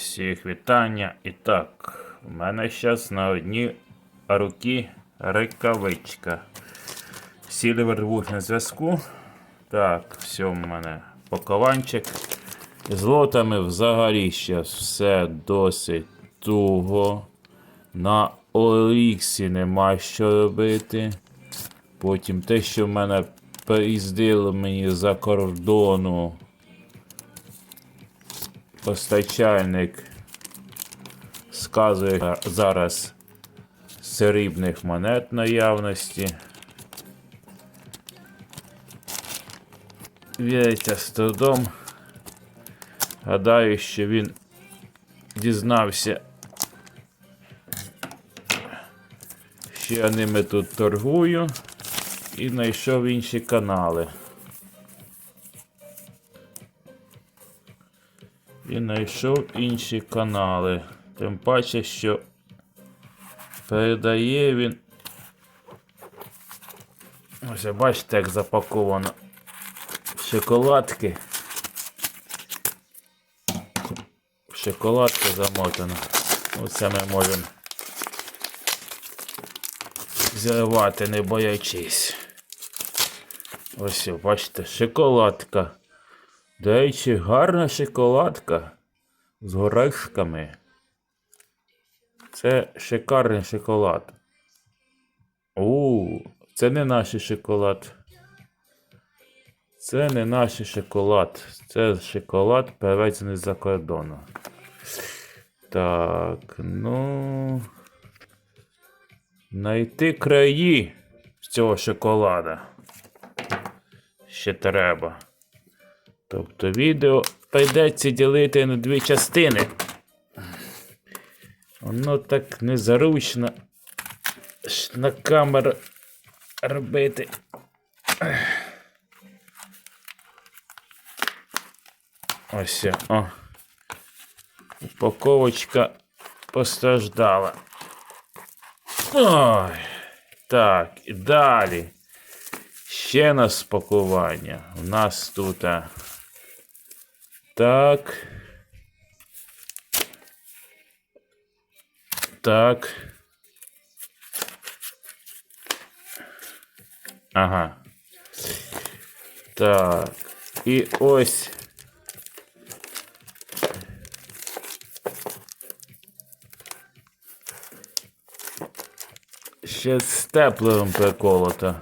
Всіх вітання. І так, у мене зараз на одній руці рукавичка. Сільвервуд на зв'язку. Так, все в мене пакованчик. З лотами взагалі зараз все досить туго. На Оліксі нема що робити. Потім те, що в мене приїздило мені за кордону. Постачальник сказує зараз срібних монет наявності. Віриться з трудом. Гадаю, що він дізнався, що я ними тут торгую і знайшов інші канали. Знайшов інші канали. Тим паче, що передає він. Ось бачите, як запаковано шоколадки. В Шоколадки замотано. Оце ми можемо зірвати, не боячись. Ось, бачите, шоколадка. До гарна шоколадка з горішками. Це шикарний шоколад. У, це не наш шоколад. Це не наш шоколад. Це шоколад перевезений з-за кордону. Так, ну. Найти краї з цього шоколада. Ще треба. Тобто відео прийдеться ділити на дві частини. Воно так незаручно на камеру робити. Ось. О. Упаковочка постраждала. Ой. Так, і далі. Ще на спакування. У нас тут. а, Так. Так. Ага. Так. І ось. Ще з степлером приколото.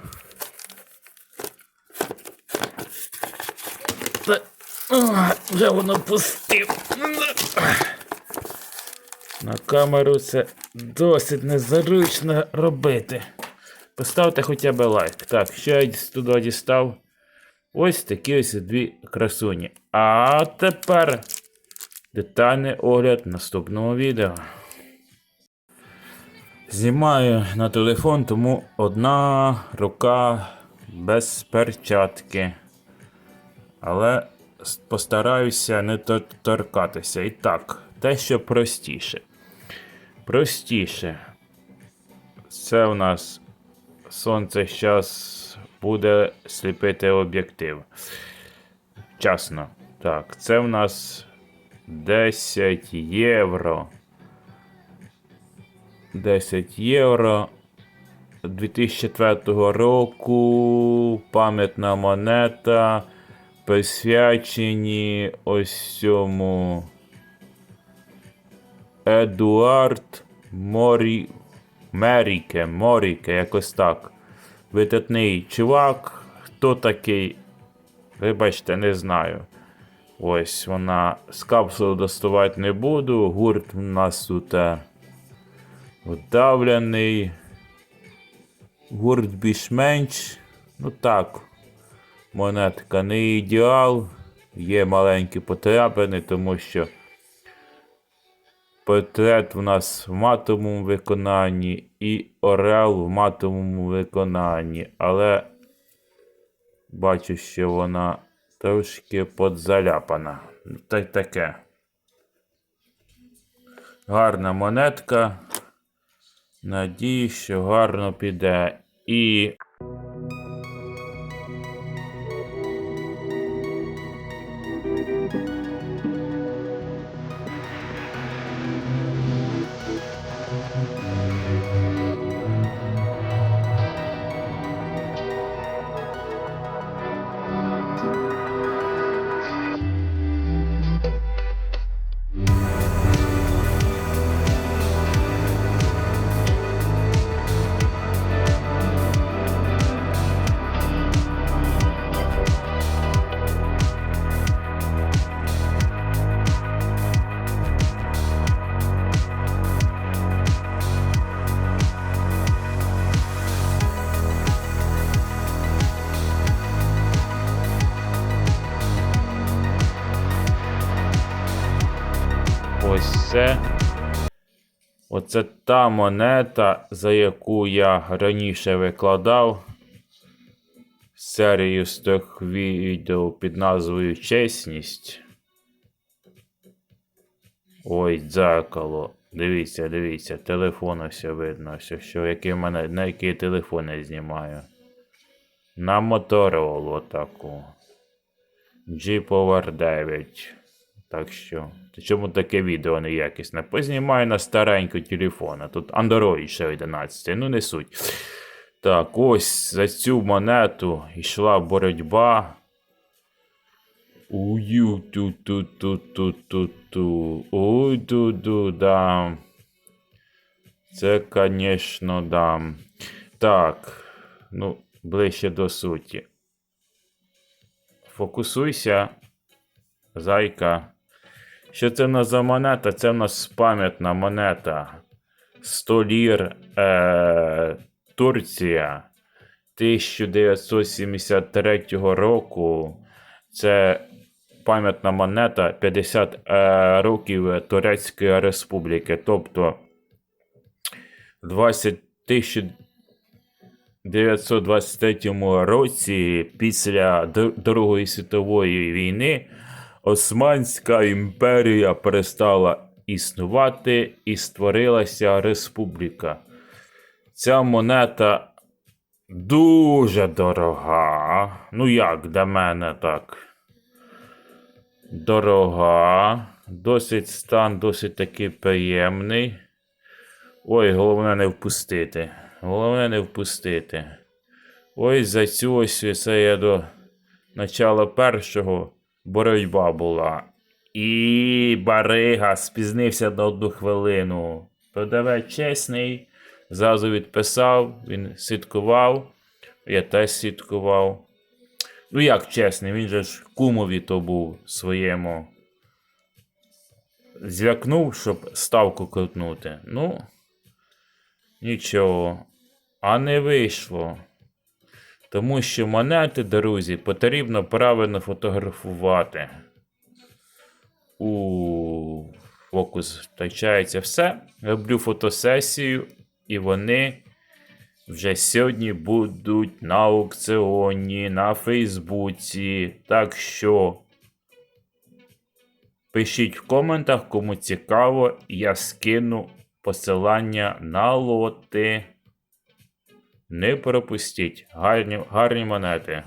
Вже воно пустив. На камеру це досить незручно робити. Поставте хоча б лайк. Так, що я туди дістав? Ось такі ось дві красуні. А тепер детальний огляд наступного відео. Знімаю на телефон, тому одна рука без перчатки. Але постараюся не торкатися. І так, те, що простіше. Простіше. Це у нас сонце зараз буде сліпити об'єктив. Часно. Так, це в нас 10 євро. 10 євро 2004 року. Пам'ятна монета. Присвячені ось цьому Едуард Морі... Меріке, Моріке, якось так. Видатний чувак. Хто такий? Вибачте, не знаю. Ось вона з капсули доставати не буду. Гурт у нас тут е, вдавлений. Гурт більш-менш. Ну так. Монетка не ідеал. Є маленькі потрапини, тому що портрет у нас в матовому виконанні і орел в матовому виконанні. Але бачу, що вона трошки подзаляпана. Та таке. Гарна монетка. Надію, що гарно піде. І Оце та монета, за яку я раніше викладав серію з тих відео під назвою Чесність. Ой, дзеркало. Дивіться, дивіться, телефон ось видно, ось, що який мене, на який телефон я знімаю. На Motorola таку. G Power 9. Так що. Чому таке відео неякісне? Познімаю на старенький телефон, а тут Android ще 11, ну не суть. Так, ось за цю монету йшла боротьба. Ую ту ту ту ту ту ту Ой ту ту да. Це, конечно, да. Так. Ну, ближче до суті. Фокусуйся, зайка. Що це в нас за монета? Це в нас пам'ятна монета. 100 лір е, Турція 1973 року. Це пам'ятна монета 50 е, років Турецької Республіки. Тобто 20 1923 році, після Другої світової війни, Османська імперія перестала існувати і створилася республіка. Ця монета дуже дорога. Ну як для мене так? Дорога. Досить стан, досить таки приємний. Ой, головне не впустити. Головне не впустити. Ось за цю ось це я до начала першого боротьба була. І Барига спізнився на одну хвилину. Продавець чесний, зразу відписав, він слідкував. Я теж слідкував. Ну як чесний, він же ж кумові то був своєму. Зв'якнув, щоб ставку крутнути. Ну, нічого. А не вийшло. Тому що монети, друзі, потрібно правильно фотографувати. У фокус втрачається все. Роблю фотосесію, і вони вже сьогодні будуть на аукціоні, на Фейсбуці. Так що пишіть в коментах, кому цікаво, я скину посилання на лоти. Не пропустіть гарні, гарні монети.